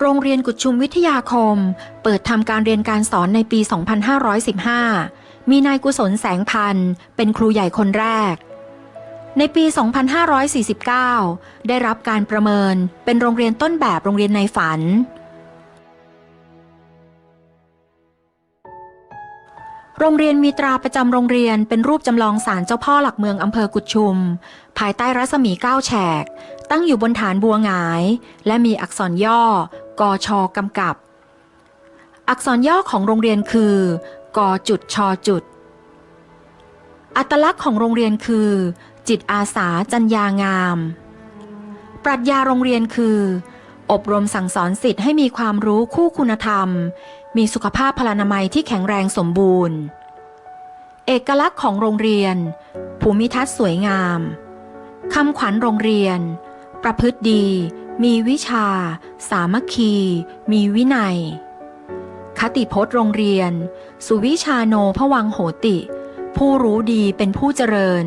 โรงเรียนกุดชุมวิทยาคม เปิดทำการเรียนการสอนในปี 2515 มีนายกุศลแสงพันธ์เป็นครูใหญ่คนแรก ในปี 2549 ได้รับการประเมินเป็นโรงเรียนต้นแบบโรงเรียนในฝัน โรงเรียนมีตราประจำโรงเรียนเป็นรูปจำลองศาลเจ้าพ่อหลักเมืองอำเภอกุดชุม ภายใต้รัศมีเก้าแฉกตั้งอยู่บนฐานบัวหงาย และมีอักษรย่อ กชกำกับ อักษรย่อของโรงเรียนคือกอจุดชอจุด อัตลักษณ์ของโรงเรียนคือ จิตอาสาจัญญางาม ปรัชญาโรงเรียนคือ อบรมสั่งสอนสิทธิ์ให้มีความรู้คู่คุณธรรม มีสุขภาพพลานามัยที่แข็งแรงสมบูรณ์ เอกลักษณ์ของโรงเรียน ภูมิทัศน์สวยงามคำขวัญโรงเรียน ประพฤติดี มีวิชา สามัคคี มีวินัย คติพจน์โรงเรียน สุวิชาโนพวังโหติ ผู้รู้ดีเป็นผู้เจริญ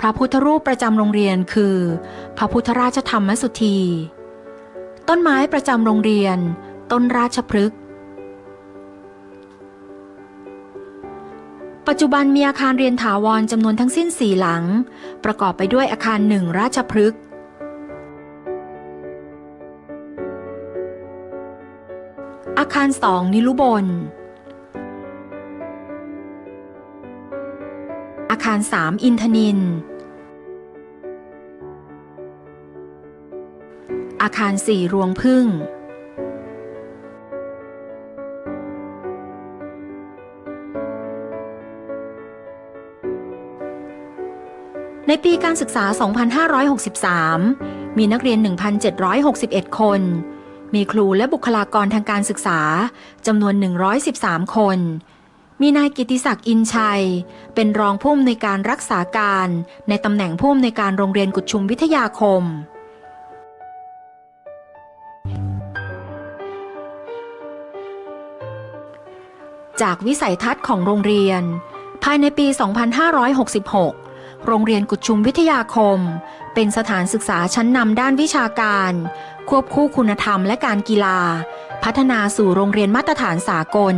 พระพุทธรูปประจำโรงเรียนคือ พระพุทธราชธรรมสุธี ต้นไม้ประจำโรงเรียน ต้นราชพฤกษ์ปัจจุบันมีอาคารเรียนถาวรจำนวนทั้งสิ้นสี่หลัง ประกอบไปด้วยอาคารหนึ่งราชพฤกษ์ คารสองนิลุบลอาคารสามอินทนิน อาคารสี่รวงพึ่ง ในปีการศึกษา 2563 มีนักเรียน 1,761 คน มีครูและบุคลากรทางการศึกษาจำนวน 113 คน มีนายกิติศักดิ์อินชัย เป็นรองผู้อำนวยการรักษาการในตำแหน่งผู้อำนวยการโรงเรียนกุดชุมวิทยาคม จากวิสัยทัศน์ของโรงเรียน ภายในปี 2566 โรงเรียนกุดชุมวิทยาคม เป็นสถานศึกษาชั้นนำด้านวิชาการ ควบคู่คุณธรรมและการกีฬา พัฒนาสู่โรงเรียนมาตรฐานสากล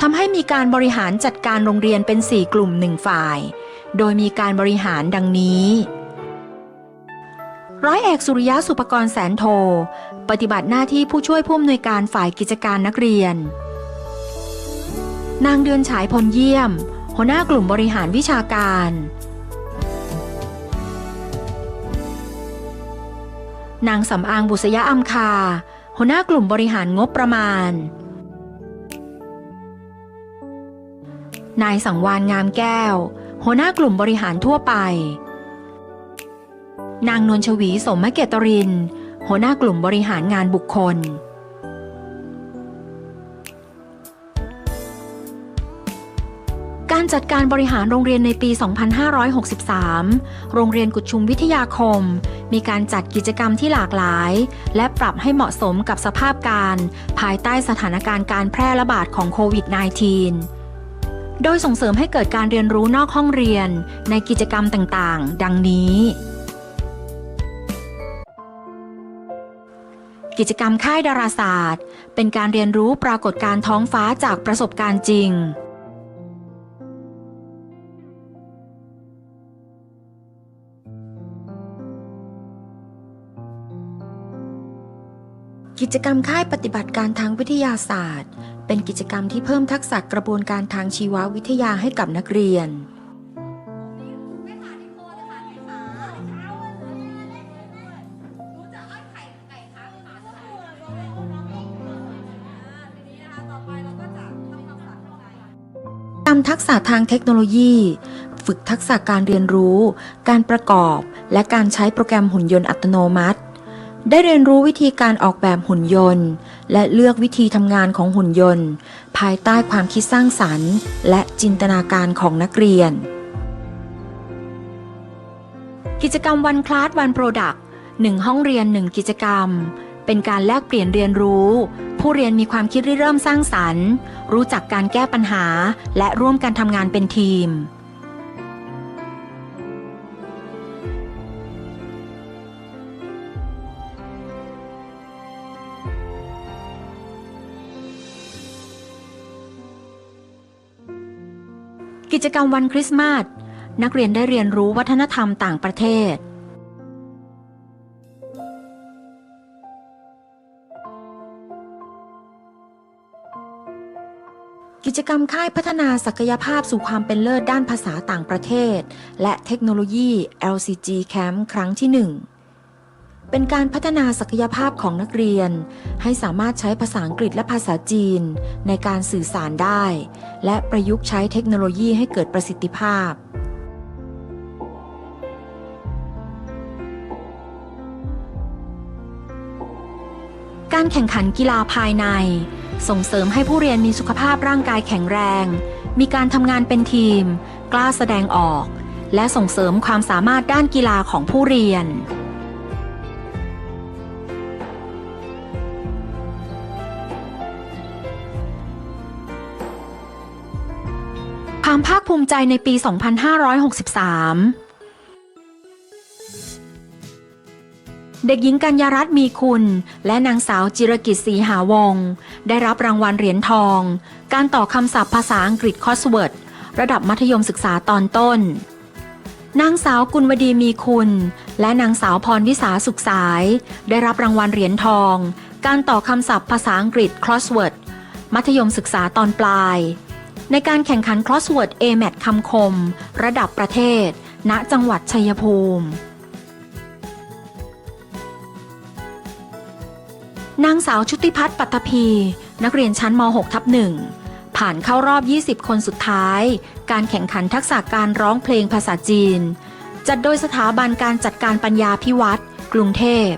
ทำให้มีการบริหารจัดการโรงเรียนเป็น 4 กลุ่มหนึ่งฝ่าย โดยมีการบริหารดังนี้ ร้อยเอกสุริยะสุปกรณ์แสนโท ปฏิบัติหน้าที่ผู้ช่วยผู้อำนวยการฝ่ายกิจการนักเรียน นางเดือนฉายพลเยี่ยม หัวหน้ากลุ่มบริหารวิชาการ นางสำอางบุษยะอัมคา หัวหน้ากลุ่มบริหารงบประมาณ นายสังวานงามแก้ว หัวหน้ากลุ่มบริหารทั่วไป นางนวลชวีสมมเกตริน หัวหน้ากลุ่มบริหารงานบุคคล การจัดการบริหารโรงเรียนในปี 2563 โรงเรียนกุดชุมวิทยาคม มีการจัดกิจกรรมที่หลากหลาย และปรับให้เหมาะสมกับสภาพการ ภายใต้สถานการณ์การแพร่ระบาดของโควิด -19 โดยส่งเสริมให้เกิดการเรียนรู้นอกห้องเรียน ในกิจกรรมต่างๆ ดังนี้ กิจกรรมค่ายดาราศาสตร์ เป็นการเรียนรู้ปรากฏการณ์ท้องฟ้าจากประสบการณ์จริง กิจกรรมค่ายปฏิบัติการทางวิทยาศาสตร์ เป็นกิจกรรมที่เพิ่มทักษะกระบวนการทางชีววิทยาให้กับนักเรียนทำความสะอาดข้างในตามทักษะทางเทคโนโลยี ฝึกทักษะการเรียนรู้ การประกอบ และการใช้โปรแกรมหุ่นยนต์อัตโนมัติ ได้เรียนรู้วิธีการออกแบบหุ่นยนต์ และเลือกวิธีทำงานของหุ่นยนต์ ภายใต้ความคิดสร้างสรรค์ และจินตนาการของนักเรียน กิจกรรมวันคลาสวันโปรดักต์หนึ่งห้องเรียนหนึ่งกิจกรรม เป็นการแลกเปลี่ยนเรียนรู้ ผู้เรียนมีความคิดริเริ่มสร้างสรรค์ รู้จักการแก้ปัญหา และร่วมกันทำงานเป็นทีม กิจกรรมวันคริสต์มาสนักเรียนได้เรียนรู้วัฒนธรรมต่างประเทศ กิจกรรมค่ายพัฒนาศักยภาพสู่ความเป็นเลิศด้านภาษาต่างประเทศ และเทคโนโลยี LCG Camp ครั้งที่ 1 เป็นการพัฒนาศักยภาพของนักเรียน ให้สามารถใช้ภาษาอังกฤษและภาษาจีน ในการสื่อสารได้ และประยุกต์ใช้เทคโนโลยีให้เกิดประสิทธิภาพ การแข่งขันกีฬาภายใน ส่งเสริมให้ผู้เรียนมีสุขภาพร่างกายแข็งแรง มีการทำงานเป็นทีม กล้าแสดงออก และส่งเสริมความสามารถด้านกีฬาของผู้เรียน ความภาคภูมิใจในปี 2563เด็กหญิงกัญญารัตน์มีคุณ และนางสาวจิรกิจศรีหาวง ได้รับรางวัลเหรียญทอง การต่อคำศัพท์ภาษาอังกฤษคอสเวิร์ดระดับมัธยมศึกษาตอนต้น นางสาวกุลวดีมีคุณ และนางสาวพรวิสาสุขสาย ได้รับรางวัลเหรียญทอง การต่อคำศัพท์ภาษาอังกฤษ crossword มัธยมศึกษาตอนปลาย ในการแข่งขัน crossword a m a t คำคม ระดับประเทศ ณ จังหวัดชัยภูมิ นางสาวชุติพัฒน์ปัตภี นักเรียนชั้นม .6 ทับหนึ่งผ่านเข้ารอบ 20 คนสุดท้าย การแข่งขันทักษะการร้องเพลงภาษาจีน จัดโดยสถาบันการจัดการปัญญาพิวัตรกรุงเทพ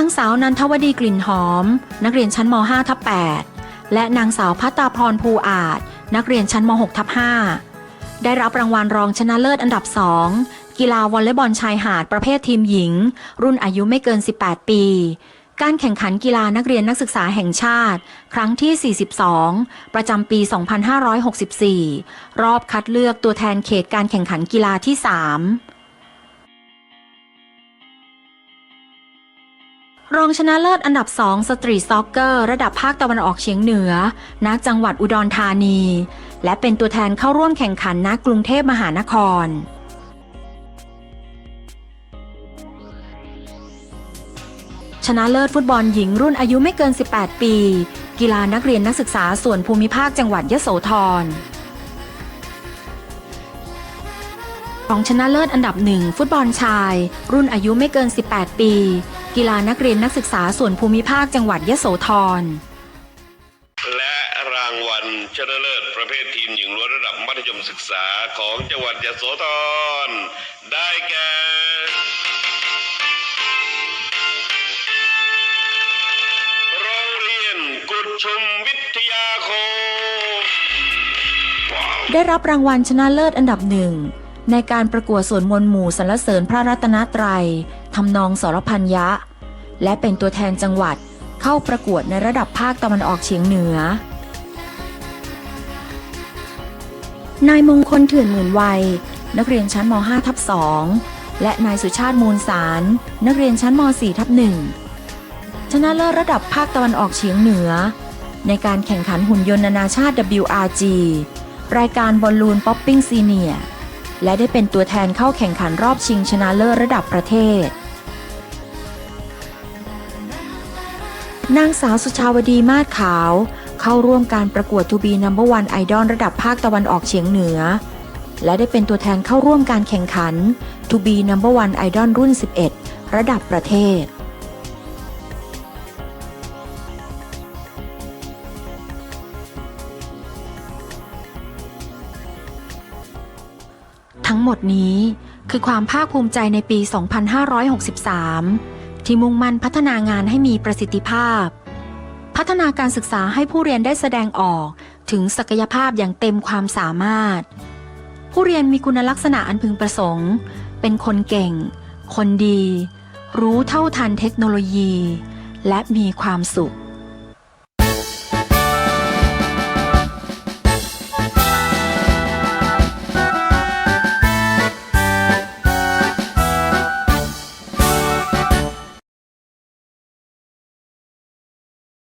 างสาวนันทวดีกลิ่นหอม นักเรียนชั้นม .5 ทับ8และนางสาวพัตตาพรภูอาจ นักเรียนชั้นม .6 ทับ5ได้รับรางวัลรองชนะเลิศอันดับ2กีฬาวอลเลย์บอลชายหาดประเภททีมหญิง รุ่นอายุไม่เกิน 18 ปี การแข่งขันกีฬานักเรียนนักศึกษาแห่งชาติ ครั้งที่ 42 ประจำปี 2564 รอบคัดเลือกตัวแทนเขตการแข่งขันกีฬาที่ 3 รองชนะเลิศอันดับ2สตรีทซ็อกเกอร์ระดับภาคตะวันออกเฉียงเหนือณจังหวัดอุดรธานี และเป็นตัวแทนเข้าร่วมแข่งขันณกรุงเทพมหานครชนะเลิศฟุตบอลหญิงรุ่นอายุไม่เกิน 18 ปี กีฬานักเรียนนักศึกษาส่วนภูมิภาคจังหวัดยะโสธรรองชนะเลิศอันดับหนึ่งฟุตบอลชาย รุ่นอายุไม่เกิน 18 ปี กีฬานักเรียนนักศึกษาส่วนภูมิภาคจังหวัดยโสธร และรางวัลชนะเลิศประเภททีมหญิงล้วนระดับมัธยมศึกษาของจังหวัดยโสธรได้แก่โรงเรียนกุดชุมวิทยาคมว้าวได้รับรางวัลชนะเลิศอันดับหนึ่งในการประกวดสวนมนต์หมู่สรรเสริญพระรัตนตรัย ทำนองสรพันยะและเป็นตัวแทนจังหวัดเข้าประกวดในระดับภาคตะวันออกเฉียงเหนือ นายมงคลเถื่อนหมื่นวัย นักเรียนชั้นม .5 ทับ2และนายสุชาติมูลสาร นักเรียนชั้นม .4 ทับ1ชนะเลิศระดับภาคตะวันออกเฉียงเหนือ ในการแข่งขันหุ่นยนต์นานาชาติ WRG รายการบอลลูนป๊อปปิ้งซีเนีย และได้เป็นตัวแทนเข้าแข่งขันรอบชิงชนะเลิศระดับประเทศ นางสาวสุชาวดีมาศขาว เข้าร่วมการประกวด To be Number One Idol ระดับภาคตะวันออกเฉียงเหนือ และได้เป็นตัวแทนเข้าร่วมการแข่งขัน To be Number One Idol รุ่น 11 ระดับประเทศ ทั้งหมดนี้คือความภาคภูมิใจในปี 2563 ที่มุ่งมั่นพัฒนางานให้มีประสิทธิภาพ พัฒนาการศึกษาให้ผู้เรียนได้แสดงออกถึงศักยภาพอย่างเต็มความสามารถ ผู้เรียนมีคุณลักษณะอันพึงประสงค์ เป็นคนเก่ง คนดี รู้เท่าทันเทคโนโลยี และมีความสุข